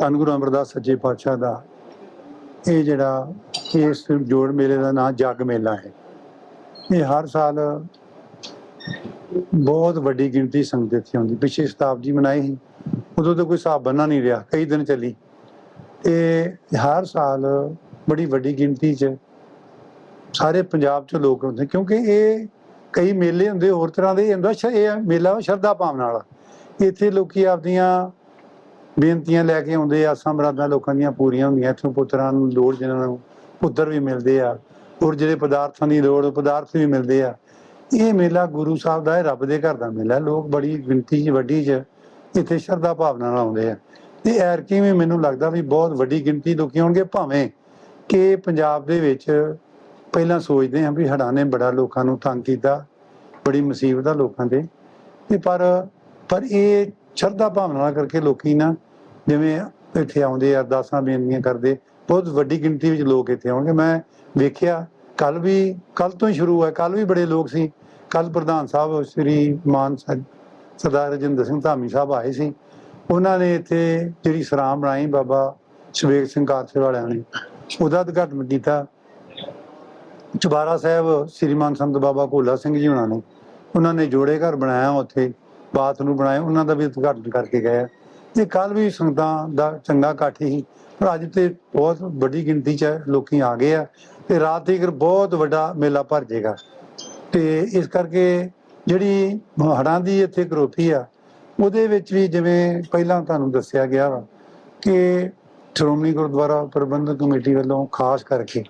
ਧੰਨ ਗੁਰੂ ਅਮਰਦਾਸ ਸੱਚੇ ਪਾਤਸ਼ਾਹ ਦਾ। ਇਹ ਜਿਹੜਾ ਇਸ ਜੋੜ ਮੇਲੇ ਦਾ ਨਾਮ ਜੱਗ ਮੇਲਾ ਹੈ। ਇਹ ਹਰ ਸਾਲ ਬਹੁਤ ਵੱਡੀ ਗਿਣਤੀ ਸੰਗਤ ਇੱਥੇ ਆਉਂਦੀ। ਪਿਛੇ ਸ਼ਤਾਬਦੀ ਮਨਾਈ ਸੀ। ਉਦੋਂ ਤਾਂ ਕੋਈ ਹਿਸਾਬ ਬੰਨਾ ਨਹੀਂ ਰਿਹਾ। ਕਈ ਦਿਨ ਚੱਲੀ। ਤੇ ਹਰ ਸਾਲ ਬੜੀ ਵੱਡੀ ਗਿਣਤੀ 'ਚ ਸਾਰੇ ਪੰਜਾਬ 'ਚ ਲੋਕ ਆਉਂਦੇ। ਕਿਉਂਕਿ ਇਹ ਕਈ ਮੇਲੇ ਹੁੰਦੇ ਹੋਰ ਤਰ੍ਹਾਂ ਦੇ। ਇਹ ਹੁੰਦਾ ਸ਼- ਇਹ ਮੇਲਾ ਸ਼ਰਧਾ ਭਾਵਨਾ ਵਾਲਾ। ਇੱਥੇ ਲੋਕੀ ਆਪਦੀਆਂ ਬੇਨਤੀਆਂ ਲੈ ਕੇ ਆਉਂਦੇ ਆ, ਆਸਾਂ ਮੁਰਾਦਾਂ ਲੋਕਾਂ ਦੀਆਂ ਪੂਰੀਆਂ ਹੁੰਦੀਆਂ, ਇੱਥੋਂ ਪੁੱਤਰਾਂ ਨੂੰ ਲੋੜ ਜਿਹਨਾਂ ਨੂੰ ਪੁੱਤਰ ਵੀ ਮਿਲਦੇ ਆ ਔਰ ਜਿਹੜੇ ਪਦਾਰਥਾਂ ਦੀ ਲੋੜ, ਪਦਾਰਥ ਵੀ ਮਿਲਦੇ ਆ। ਇਹ ਮੇਲਾ ਗੁਰੂ ਸਾਹਿਬ ਦਾ ਹੈ, ਰੱਬ ਦੇ ਘਰ ਦਾ ਮੇਲਾ। ਲੋਕ ਬੜੀ ਗਿਣਤੀ 'ਚ, ਵੱਡੀ 'ਚ ਇੱਥੇ ਸ਼ਰਧਾ ਭਾਵਨਾ ਨਾਲ ਆਉਂਦੇ ਆ। ਤੇ ਐਰਕੀ ਵੀ ਮੈਨੂੰ ਲੱਗਦਾ ਵੀ ਬਹੁਤ ਵੱਡੀ ਗਿਣਤੀ ਲੋਕੀ ਆਉਣਗੇ, ਭਾਵੇਂ ਕਿ ਪੰਜਾਬ ਦੇ ਵਿੱਚ ਪਹਿਲਾਂ ਸੋਚਦੇ ਹਾਂ ਵੀ ਹੜਾਂ ਨੇ ਬੜਾ ਲੋਕਾਂ ਨੂੰ ਤੰਗ ਕੀਤਾ, ਬੜੀ ਮੁਸੀਬਤ ਆ ਲੋਕਾਂ ਤੇ। ਤੇ ਪਰ ਪਰ ਇਹ ਸ਼ਰਧਾ ਭਾਵਨਾ ਕਰਕੇ ਲੋਕੀ ਨਾ ਜਿਵੇਂ ਇੱਥੇ ਆਉਂਦੇ ਅਰਦਾਸਾਂ ਬੇਨਤੀਆਂ ਕਰਦੇ, ਬਹੁਤ ਵੱਡੀ ਗਿਣਤੀ ਵਿੱਚ ਲੋਕ ਇੱਥੇ ਆਉਣਗੇ। ਮੈਂ ਵੇਖਿਆ ਕੱਲ ਵੀ ਕੱਲ ਤੋਂ ਹੀ ਸ਼ੁਰੂ ਹੈ ਕੱਲ ਵੀ ਬੜੇ ਲੋਕ ਸੀ। ਕੱਲ ਪ੍ਰਧਾਨ ਸਾਹਿਬ, ਸ੍ਰੀ ਮਾਨ ਸਰਦਾਰ ਰਜਿੰਦਰ ਸਿੰਘ ਧਾਮੀ ਸਾਹਿਬ ਆਏ ਸੀ। ਉਹਨਾਂ ਨੇ ਇੱਥੇ ਜਿਹੜੀ ਸਰਾਮ ਬਣਾਈ ਬਾਬਾ ਸ਼ਵੇਕ ਸਿੰਘ ਕਾਰਸੇ ਵਾਲਿਆਂ ਨੇ, ਉਹਦਾ ਉਦਘਾਟਨ ਕੀਤਾ। ਚੁਬਾਰਾ ਸਾਹਿਬ ਸ੍ਰੀਮਾਨ ਸੰਤ ਬਾਬਾ ਭੋਲਾ ਸਿੰਘ ਜੀ ਉਹਨਾਂ ਨੇ ਉਹਨਾਂ ਨੇ ਜੋੜੇ ਘਰ ਬਣਾਇਆ ਉੱਥੇ। ਬਾਥ ਨੂੰ ਬਣਾਇਆ ਉਹਨਾਂ ਦਾ ਵੀ ਉਦਘਾਟਨ ਕਰਕੇ ਗਏ ਆ। ਤੇ ਕੱਲ ਵੀ ਸੰਗਤਾਂ ਦਾ ਚੰਗਾ ਇਕੱਠ ਹੀ। ਪਰ ਅੱਜ ਤੇ ਬਹੁਤ ਵੱਡੀ ਗਿਣਤੀ ਚ ਲੋਕੀ ਆ ਗਏ ਆ ਤੇ ਰਾਤ ਤੀਕ ਬਹੁਤ ਵੱਡਾ ਮੇਲਾ ਭਰ ਜਾਏਗਾ। ਤੇ ਇਸ ਕਰਕੇ ਜਿਹੜੀ ਹੜਾਂ ਦੀ ਇੱਥੇ ਗਰੋਥੀ ਆ, ਉਹਦੇ ਵਿੱਚ ਵੀ ਜਿਵੇਂ ਪਹਿਲਾਂ ਤੁਹਾਨੂੰ ਦੱਸਿਆ ਗਿਆ ਵਾ ਕਿ ਸ਼੍ਰੋਮਣੀ ਗੁਰਦੁਆਰਾ ਪ੍ਰਬੰਧਕ ਕਮੇਟੀ ਵੱਲੋਂ ਖਾਸ ਕਰਕੇ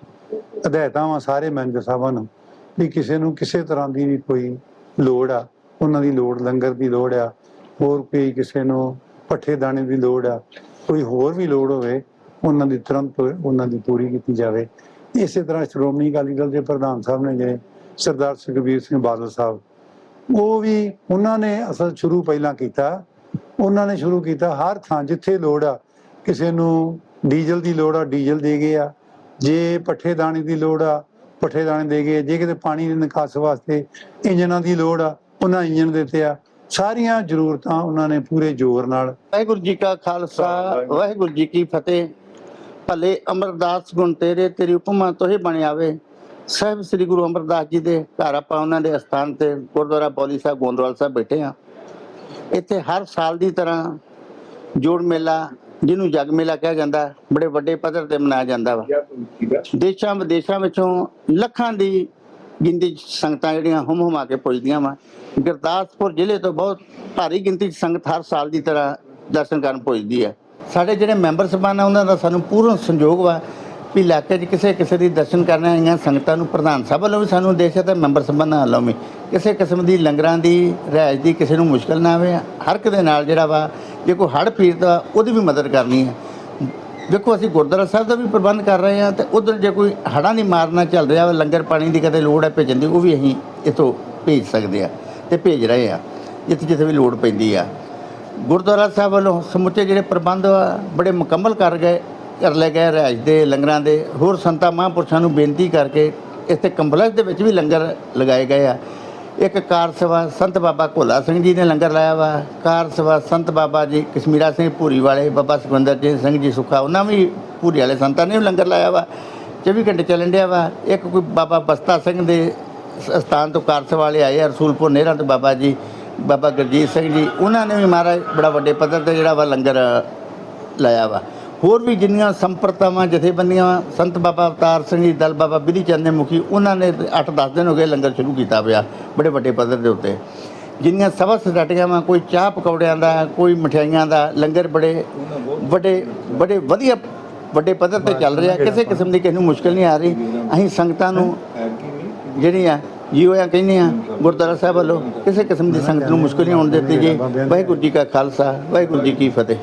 ਹਦਾਇਤਾਂ ਵਾ ਸਾਰੇ ਮੈਂਬਰ ਸਾਹਿਬਾਂ ਨੂੰ ਵੀ ਕਿਸੇ ਨੂੰ ਕਿਸੇ ਤਰ੍ਹਾਂ ਦੀ ਵੀ ਕੋਈ ਲੋੜ ਆ। ਉਹਨਾਂ ਦੀ ਲੋੜ, ਲੰਗਰ ਦੀ ਲੋੜ ਆ, ਹੋਰ ਕੋਈ ਕਿਸੇ ਨੂੰ ਪੱਠੇ ਦਾਣੇ ਦੀ ਲੋੜ ਆ, ਕੋਈ ਹੋਰ ਵੀ ਲੋੜ ਹੋਵੇ, ਉਹਨਾਂ ਦੀ ਤੁਰੰਤ ਉਹਨਾਂ ਦੀ ਪੂਰੀ ਕੀਤੀ ਜਾਵੇ। ਇਸੇ ਤਰ੍ਹਾਂ ਸ਼੍ਰੋਮਣੀ ਅਕਾਲੀ ਦਲ ਦੇ ਪ੍ਰਧਾਨ ਸਾਹਿਬ ਨੇ ਜਿਹੜੇ ਸਰਦਾਰ ਸੁਖਬੀਰ ਸਿੰਘ ਬਾਦਲ ਸਾਹਿਬ, ਉਹ ਵੀ ਉਹਨਾਂ ਨੇ ਅਸਲ ਸ਼ੁਰੂ ਪਹਿਲਾਂ ਕੀਤਾ, ਉਹਨਾਂ ਨੇ ਸ਼ੁਰੂ ਕੀਤਾ ਹਰ ਥਾਂ ਜਿੱਥੇ ਲੋੜ ਆ, ਕਿਸੇ ਨੂੰ ਡੀਜ਼ਲ ਦੀ ਲੋੜ ਆ, ਡੀਜ਼ਲ ਦੇ ਗਏ ਆ, ਜੇ ਪੱਠੇ ਦਾਣੇ ਦੀ ਲੋੜ ਆ, ਪੱਠੇ ਦਾਣੇ ਦੇ ਗਏ, ਜੇ ਕਿਤੇ ਪਾਣੀ ਦੇ ਨਿਕਾਸ ਵਾਸਤੇ ਇੰਜਨਾਂ ਦੀ ਲੋੜ ਆ ਉਹਨਾਂ ਇੰਜਨ ਦਿੱਤੇ ਆ। ਸਾਰੀਆਂ ਜ਼ਰੂਰਤਾਂ ਉਹਨਾਂ ਨੇ ਪੂਰੇ ਜ਼ੋਰ ਨਾਲ। ਵਾਹਿਗੁਰੂ ਜੀ ਕਾ ਖਾਲਸਾ ਵਾਹਿਗੁਰੂ ਜੀ ਕੀ ਫਤਿਹ। ਭਲੇ ਅਮਰਦਾਸ ਗੁਣ ਤੇਰੇ ਤੇਰੀ ਉਪਮਾ ਤੋਹੇ ਬਣ ਆਵੇ। ਸਾਹਿਬ ਸ੍ਰੀ ਗੁਰੂ ਅਮਰਦਾਸ ਜੀ ਦੇ ਘਰ ਆਪਾਂ ਉਹਨਾਂ ਦੇ ਅਸਥਾਨ ਤੇ ਗੁਰਦੁਆਰਾ ਬੌਲੀ ਸਾਹਿਬ ਗੋਂਦਵਾਲ ਸਾਹਿਬ ਬੈਠੇ ਆ ਇੱਥੇ ਹਰ ਸਾਲ ਦੀ ਤਰ੍ਹਾਂ ਜੋੜ ਮੇਲਾ ਜਿਹਨੂੰ ਜਗ ਮੇਲਾ ਕਿਹਾ ਜਾਂਦਾ ਬੜੇ ਵੱਡੇ ਪੱਧਰ ਤੇ ਮਨਾਇਆ ਜਾਂਦਾ ਵਾ। ਦੇਸ਼ਾਂ ਵਿਦੇਸ਼ਾਂ ਵਿੱਚੋਂ ਲੱਖਾਂ ਦੀ ਗਿਣਤੀ 'ਚ ਸੰਗਤਾਂ ਜਿਹੜੀਆਂ ਹੁਮ ਹੁਮਾ ਕੇ ਪੁੱਜਦੀਆਂ ਵਾ। ਗੁਰਦਾਸਪੁਰ ਜ਼ਿਲ੍ਹੇ ਤੋਂ ਬਹੁਤ ਭਾਰੀ ਗਿਣਤੀ 'ਚ ਸੰਗਤ ਹਰ ਸਾਲ ਦੀ ਤਰ੍ਹਾਂ ਦਰਸ਼ਨ ਕਰਨ ਪੁੱਜਦੀ ਹੈ। ਸਾਡੇ ਜਿਹੜੇ ਮੈਂਬਰ ਸਭਾ ਨੇ ਉਹਨਾਂ ਦਾ ਸਾਨੂੰ ਪੂਰਨ ਸੰਯੋਗ ਵਾ ਵੀ ਇਲਾਕੇ 'ਚ ਕਿਸੇ ਕਿਸੇ ਦੀ ਦਰਸ਼ਨ ਕਰਨ ਆਈਆਂ ਸੰਗਤਾਂ ਨੂੰ ਪ੍ਰਧਾਨ ਸਾਹਿਬ ਵੱਲੋਂ ਵੀ ਸਾਨੂੰ ਦੇਸ਼ ਤੇ ਮੈਂਬਰ ਸਭਾ ਨਾਲ ਵੱਲੋਂ ਵੀ ਕਿਸੇ ਕਿਸਮ ਦੀ ਲੰਗਰਾਂ ਦੀ, ਰਿਹਾਇਸ਼ ਦੀ ਕਿਸੇ ਨੂੰ ਮੁਸ਼ਕਲ ਨਾ ਆਵੇ। ਹਰ ਇੱਕ ਦੇ ਨਾਲ ਜਿਹੜਾ ਵਾ, ਜੇ ਕੋਈ ਹੜ੍ਹ ਪੀੜਤ ਆ, ਉਹਦੀ ਵੀ ਮਦਦ ਕਰਨੀ ਹੈ। ਦੇਖੋ, ਅਸੀਂ ਗੁਰਦੁਆਰਾ ਸਾਹਿਬ ਦਾ ਵੀ ਪ੍ਰਬੰਧ ਕਰ ਰਹੇ ਹਾਂ ਤੇ ਉਧਰ ਜੇ ਕੋਈ ਹੜ੍ਹਾਂ ਦੀ ਮਾਰ ਚੱਲ ਰਿਹਾ ਵਾ, ਲੰਗਰ ਪਾਣੀ ਦੀ ਕਦੇ ਲੋੜ ਹੈ ਭੇਜਣ ਦੀ, ਉਹ ਵੀ ਅਸੀਂ ਇਥੋਂ ਭੇਜ ਸਕਦੇ ਆ ਤੇ ਭੇਜ ਰਹੇ ਆ ਜਿੱਥੇ ਜਿੱਥੇ ਵੀ ਲੋੜ ਪੈਂਦੀ ਆ। ਗੁਰਦੁਆਰਾ ਸਾਹਿਬ ਵੱਲੋਂ ਸਮੁੱਚੇ ਜਿਹੜੇ ਪ੍ਰਬੰਧ ਆ, ਬੜੇ ਮੁਕੰਮਲ ਕਰ ਗਏ, ਕਰ ਲਏ ਗਏ ਰਿਹਾਇਸ਼ ਦੇ, ਲੰਗਰਾਂ ਦੇ, ਹੋਰ ਸੰਤਾਂ, ਮਹਾਂਪੁਰਸ਼ਾਂ ਨੂੰ ਬੇਨਤੀ ਕਰਕੇ ਇੱਥੇ ਕੰਪਲੈਕਸ ਦੇ ਵਿੱਚ ਵੀ ਲੰਗਰ ਲਗਾਏ ਗਏ ਆ। ਇੱਕ ਕਾਰ ਸੇਵਾ ਸੰਤ ਬਾਬਾ ਭੋਲਾ ਸਿੰਘ ਜੀ ਨੇ ਲੰਗਰ ਲਾਇਆ ਵਾ। ਕਾਰ ਸੇਵਾ ਸੰਤ ਬਾਬਾ ਜੀ ਕਸ਼ਮੀਰਾ ਸਿੰਘ ਭੂਰੀ ਵਾਲੇ, ਬਾਬਾ ਸੁਖਵਿੰਦਰ ਜੀ ਸਿੰਘ ਜੀ ਸੁੱਖਾ, ਉਹਨਾਂ ਵੀ ਭੂਰੀ ਵਾਲੇ ਸੰਤਾਂ ਨੇ ਵੀ ਲੰਗਰ ਲਾਇਆ ਵਾ। 24 ਘੰਟੇ ਚੱਲਣ ਡਿਆ ਵਾ। ਇੱਕ ਕੋਈ ਬਾਬਾ ਬਸਤਾ ਸਿੰਘ ਦੇ ਸ- ਸਥਾਨ ਤੋਂ ਕਾਰ ਸੇਵਾ ਵਾਲੇ ਆਏ ਆ, ਰਸੂਲਪੁਰ ਨਹਿਰਾਂ ਤੋਂ ਬਾਬਾ ਜੀ, ਬਾਬਾ ਗੁਰਜੀਤ ਸਿੰਘ ਜੀ, ਉਹਨਾਂ ਨੇ ਵੀ ਮਹਾਰਾਜ ਬੜਾ ਵੱਡੇ ਪੱਧਰ ਤੇ ਜਿਹੜਾ ਵਾ ਲੰਗਰ ਲਾਇਆ ਵਾ। ਹੋਰ ਵੀ ਜਿੰਨੀਆਂ ਸੰਪਰਤਾਵਾਂ, ਜਥੇਬੰਦੀਆਂ, ਸੰਤ ਬਾਬਾ ਅਵਤਾਰ ਸਿੰਘ ਜੀ, ਦਲ ਬਾਬਾ ਬਿਧੀ ਚੰਦ ਦੇ ਮੁਖੀ, ਉਹਨਾਂ ਨੇ 8-10 ਦਿਨ ਹੋ ਗਏ ਲੰਗਰ ਸ਼ੁਰੂ ਕੀਤਾ ਪਿਆ, ਬੜੇ ਵੱਡੇ ਪੱਧਰ ਦੇ ਉੱਤੇ। ਜਿੰਨੀਆਂ ਸਭਾ ਸਟਾਟੀਆਂ ਵਾ, ਕੋਈ ਚਾਹ ਪਕੌੜਿਆਂ ਦਾ, ਕੋਈ ਮਠਿਆਈਆਂ ਦਾ, ਲੰਗਰ ਬੜੇ ਵੱਡੇ, ਬੜੇ ਵਧੀਆ, ਵੱਡੇ ਪੱਧਰ ਤੇ ਚੱਲ ਰਿਹਾ। ਕਿਸੇ ਕਿਸਮ ਦੀ ਕਿਸੇ ਨੂੰ ਮੁਸ਼ਕਲ ਨਹੀਂ ਆ ਰਹੀ। ਅਸੀਂ ਸੰਗਤਾਂ ਨੂੰ ਜਿਹੜੀਆਂ ਜੀਓ ਆ ਕਹਿੰਦੇ ਆ, ਗੁਰਦੁਆਰਾ ਸਾਹਿਬ ਵੱਲੋਂ, ਕਿਸੇ ਕਿਸਮ ਦੀ ਸੰਗਤ ਨੂੰ ਮੁਸ਼ਕਲ ਨਹੀਂ ਆਉਣ ਦਿੱਤੀ ਜੀ ਵਾਹਿਗੁਰੂ ਜੀ ਕਾ ਖਾਲਸਾ, ਵਾਹਿਗੁਰੂ ਜੀ ਕੀ ਫਤਿਹ।